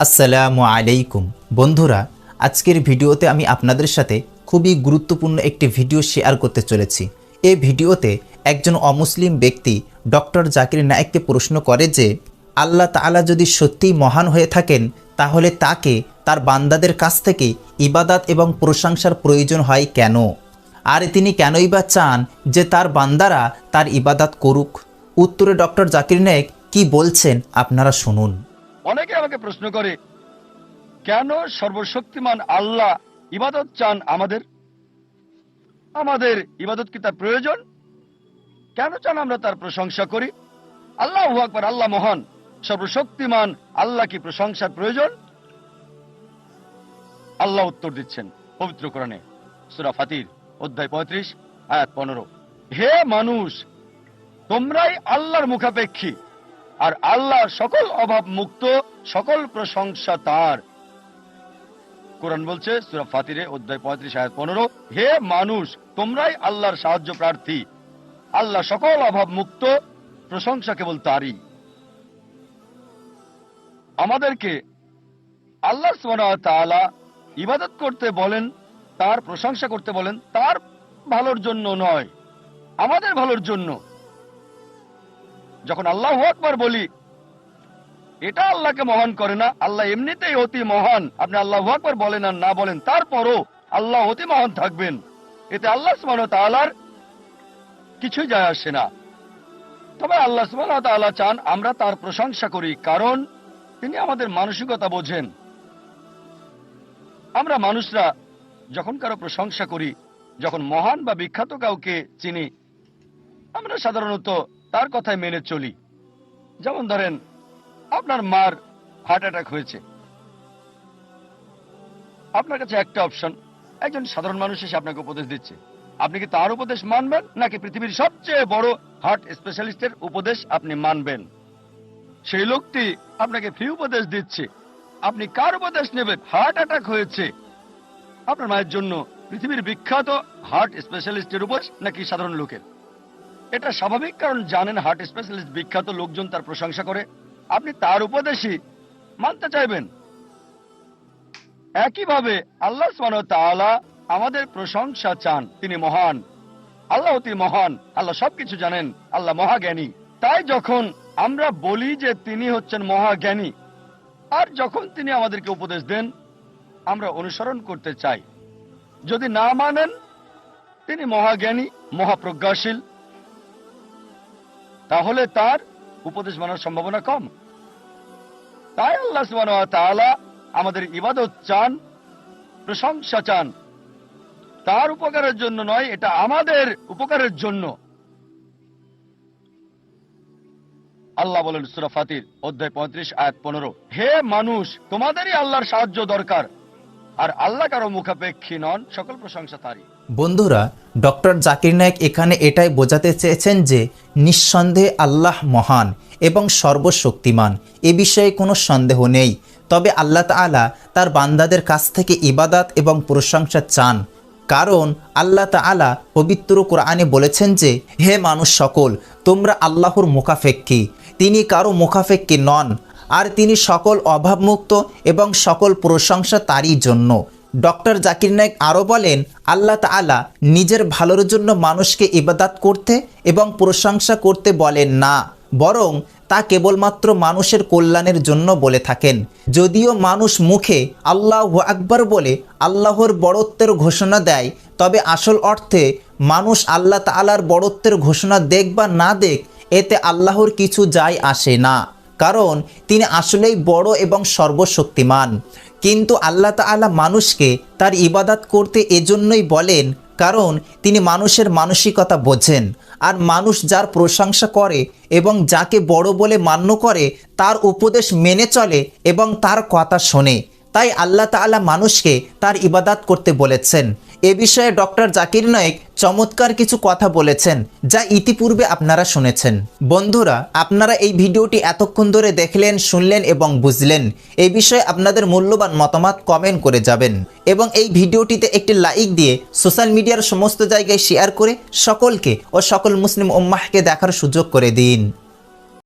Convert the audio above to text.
আসসালামু আলাইকুম। বন্ধুরা, আজকের ভিডিওতে আমি আপনাদের সাথে খুবই গুরুত্বপূর্ণ একটি ভিডিও শেয়ার করতে চলেছি। এই ভিডিওতে একজন অমুসলিম ব্যক্তি ডক্টর জাকির নায়েককে প্রশ্ন করে যে, আল্লাহ তাআলা যদি সত্যিই মহান হয়ে থাকেন, তাহলে তাকে, তার বান্দাদের কাছ থেকে ইবাদাত এবং প্রশংসার প্রয়োজন হয় কেন? আর তিনি কেনই বা চান যে তার বান্দারা তার ইবাদাত করুক? উত্তরে ডক্টর জাকির নায়েক কি বলছেন আপনারা শুনুন। অনেকে আমাকে প্রশ্ন করে, কেন সর্বশক্তিমান আল্লাহ ইবাদত চান আমাদের? আমাদের ইবাদত কি তার প্রয়োজন? কেন চান আমরা তার প্রশংসা করি? আল্লাহ আকবর, আল্লাহ মহান। সর্বশক্তিমান আল্লাহ কি প্রশংসার প্রয়োজন? আল্লাহ উত্তর দিচ্ছেন পবিত্র কোরআনে, সুরা ফাতির, অধ্যায় পঁয়ত্রিশ, আয়াত পনেরো। হে মানুষ, তোমরাই আল্লাহর মুখাপেক্ষী। আর আল্লাহ সকল অভাব মুক্ত, সকল প্রশংসা তার। কোরআন বলছে, সুরা ফাতিরে, অধ্যায় পঁয়ত্রিশ, আয়াত পনেরো, হে মানুষ, তোমরাই আল্লাহর সাহায্য প্রার্থী। আল্লাহ সকল অভাব মুক্ত, প্রশংসা কেবল তারই। আমাদেরকে আল্লাহ তাআলা ইবাদত করতে বলেন, তার প্রশংসা করতে বলেন, তার ভালোর জন্য নয়, আমাদের ভালোর জন্য। যখন আল্লাহ আকবার বলি, এটা আল্লাহকে মহান করে না, আল্লাহ এমনিতেই অতি মহান। আপনি আল্লাহ আকবার বলেন আর না বলেন, তারপরও আল্লাহ অতি মহান থাকবেন। এতে আল্লাহ সুমান তালার কিছুই যায় আসে না। তবে আল্লাহ সুমান তাআলা চান আমরা তার প্রশংসা করি, কারণ তিনি আমাদের মানসিকতা বোঝেন। আমরা মানুষরা যখন কারও প্রশংসা করি, যখন মহান বা বিখ্যাত কাউকে চিনি, আমরা সাধারণত তার কথাই মেনে চলি। যেমন ধরেন, আপনার মার হার্ট অ্যাটাক হয়েছে। আপনার কাছে একটা অপশন একজন সাধারণ মানুষ এসে আপনাকে উপদেশ দিচ্ছে। আপনি কি তার উপদেশ মানবেন, নাকি পৃথিবীর সবচেয়ে বড় হার্ট স্পেশালিস্টের উপদেশ আপনি মানবেন? সেই লোকটি আপনাকে ফ্রি উপদেশ দিচ্ছে। আপনি কার উপদেশ নেবেন? হার্ট অ্যাটাক হয়েছে। আপনার মায়ের জন্য পৃথিবীর বিখ্যাত হার্ট স্পেশালিস্টের উপদেশ নাকি সাধারণ লোকের? এটা স্বাভাবিক, কারণ জানেন হার্ট স্পেশালিস্ট বিখ্যাত লোকজন তার প্রশংসা করে। আপনি তার উপদেশই মানতে চাইবেন। একইভাবে আল্লাহ আমাদের প্রশংসা চান। তিনি মহান। আল্লাহ অতি মহান। আল্লাহ সবকিছু জানেন। আল্লাহ মহাজ্ঞানী। তাই যখন আমরা বলি যে তিনি হচ্ছেন মহাজ্ঞানী, আর যখন তিনি আমাদেরকে উপদেশ দেন, আমরা অনুসরণ করতে চাই। যদি না মানেন, তিনি মহাজ্ঞানী, মহাপ্রজ্ঞাশীল তাহলে তার উপদেশ মানার সম্ভাবনা কম। তাই আল্লাহ আমাদের ইবাদত চান, প্রশংসা চান। তার উপকারের জন্য নয়, এটা আমাদের উপকারের জন্য। আল্লাহ বলেন সূরা ফাতির, অধ্যায় পঁয়ত্রিশ, আয়াত পনেরো, হে মানুষ, তোমাদেরই আল্লাহর সাহায্য দরকার। আর আল্লাহ কারও মুখাপেক্ষী নন, সকল প্রশংসা তারই। বন্ধুরা, ডক্টর জাকির নায়েক এখানে এটাই বোঝাতে চেয়েছেন যে নিঃসন্দেহে আল্লাহ মহান এবং সর্বশক্তিমান। এ বিষয়ে কোনো সন্দেহ নেই। তবে আল্লাহ তাআলা তার বান্দাদের কাছ থেকে ইবাদাত এবং প্রশংসা চান। কারণ আল্লাহ তাআলা পবিত্র কোরআনে বলেছেন যে, হে মানুষ সকল, তোমরা আল্লাহর মুখাফেক্ষী তিনি কারও মুখাফেক্ষী নন। আর তিনি সকল অভাবমুক্ত এবং সকল প্রশংসা তারই জন্য। ডক্টর জাকির নায়েক আরও বলেন, আল্লাহ তাআলা নিজের ভালোর জন্য মানুষকে ইবাদাত করতে এবং প্রশংসা করতে বলেন না, বরং তা কেবলমাত্র মানুষের কল্যাণের জন্য বলে থাকেন। যদিও মানুষ মুখে আল্লাহ আকবর বলে আল্লাহর বড়ত্বের ঘোষণা দেয়, তবে আসল অর্থে মানুষ আল্লাহ তাআলার বড়ত্বের ঘোষণা দেখ বা না দেখ, এতে আল্লাহর কিছু যায় আসে না, কারণ তিনি আসলেই বড় এবং সর্বশক্তিমান। কিন্তু আল্লাহ তালা মানুষকে তার ইবাদাত করতে এজন্যই বলেন, কারণ তিনি মানুষের মানসিকতা বোঝেন। আর মানুষ যার প্রশংসা করে এবং যাকে বড় বলে মান্য করে, তার উপদেশ মেনে চলে এবং তার কথা শোনে। তাই আল্লাহ তাআলা মানুষকে তার ইবাদাত করতে বলেছেন। এ বিষয়ে ডক্টর জাকির নায়েক চমৎকার কিছু কথা বলেছেন, যা ইতিপূর্বে আপনারা শুনেছেন। বন্ধুরা, আপনারা এই ভিডিওটি এতক্ষণ ধরে দেখলেন, শুনলেন এবং বুঝলেন। এই বিষয়ে আপনাদের মূল্যবান মতামত কমেন্ট করে যাবেন এবং এই ভিডিওটিতে একটি লাইক দিয়ে সোশ্যাল মিডিয়ার সমস্ত জায়গায় শেয়ার করে সকলকে ও সকল মুসলিম উম্মাহকে দেখার সুযোগ করে দিন।